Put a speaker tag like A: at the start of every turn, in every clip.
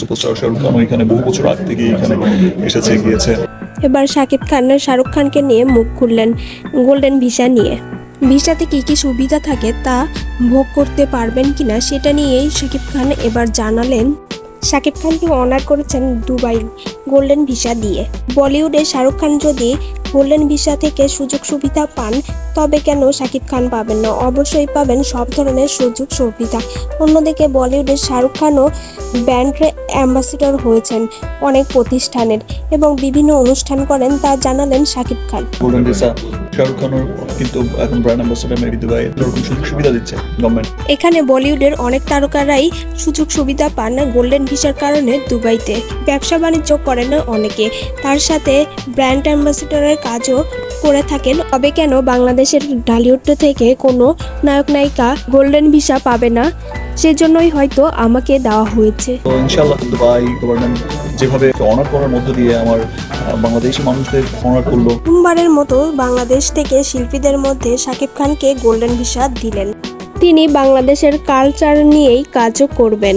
A: Superstar Shahrukh এখানে বহু বছর আগ থেকে এখানে এসেছে, গিয়েছে।
B: এবার শাকিব খান শাহরুখ খানকে নিয়ে মুখ খুললেন গোল্ডেন ভিসা নিয়ে। ভিসাতে কী কী সুবিধা থাকে তা ভোগ করতে পারবেন কিনা সেটা নিয়েই শাকিব খান এবার জানালেন শাকিব খানকে অনার করেছেন দুবাই গোল্ডেন ভিসা দিয়ে। বলিউডে শাহরুখ খান যদি গোল্ডেন ভিসা থেকে সুযোগ সুবিধা পান, তবে কেন শাকিব খান পাবেন না? অবশ্যই পাবেন সব ধরনের সুযোগ সুবিধা। অন্যদিকে বলিউডের শাহরুখ খানও ব্যান্ড অ্যাম্বাসিডর হয়েছেন অনেক প্রতিষ্ঠানের এবং বিভিন্ন অনুষ্ঠান করেন তা জানালেন শাকিব খান।
A: শাহরুখ খানের কিন্তু এখন ব্র্যান্ড অ্যাম্বাসেডার মেবি দুবাই এরকম সুযোগ সুবিধা দিচ্ছে গভর্নমেন্ট
B: এখানে বলিউডের অনেক তারকারাই সুযোগ সুবিধা পান গোল্ডেন ভিসার কারণে দুবাইতে। ব্যবসা বাণিজ্য করেন অনেকে। তার সাথে ব্র্যান্ড অ্যাম্বাসিডরের কাজও করে থাকেন। তবে কেন বাংলাদেশের ঢালিউড থেকে কোনো নায়ক নায়িকা গোল্ডেন ভিসা পাবে না? সেজন্যই হয়তো আমাকে দেওয়া হয়েছে।
A: তো ইনশাআল্লাহ দুবাই গভর্নমেন্ট যেভাবে অনার করার মধ্য দিয়ে আমার বাংলাদেশি মানুষদের অনার করল।
B: প্রথমবারের মতো বাংলাদেশ থেকে শিল্পীদের মধ্যে শাকিব খানকে গোল্ডেন ভিসা দিলেন। তিনি বাংলাদেশের কালচার নিয়েই কাজও করবেন।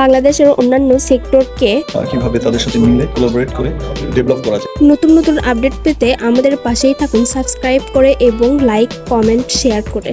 B: বাংলাদেশের অন্যান্য সেক্টরকে
A: কীভাবে তাদের সাথে মিলে কোলাবোরেট করে ডেভেলপ করা যায়।
B: নতুন নতুন আপডেট পেতে আমাদের পাশেই থাকুন। সাবস্ক্রাইব করে এবং লাইক কমেন্ট শেয়ার করে।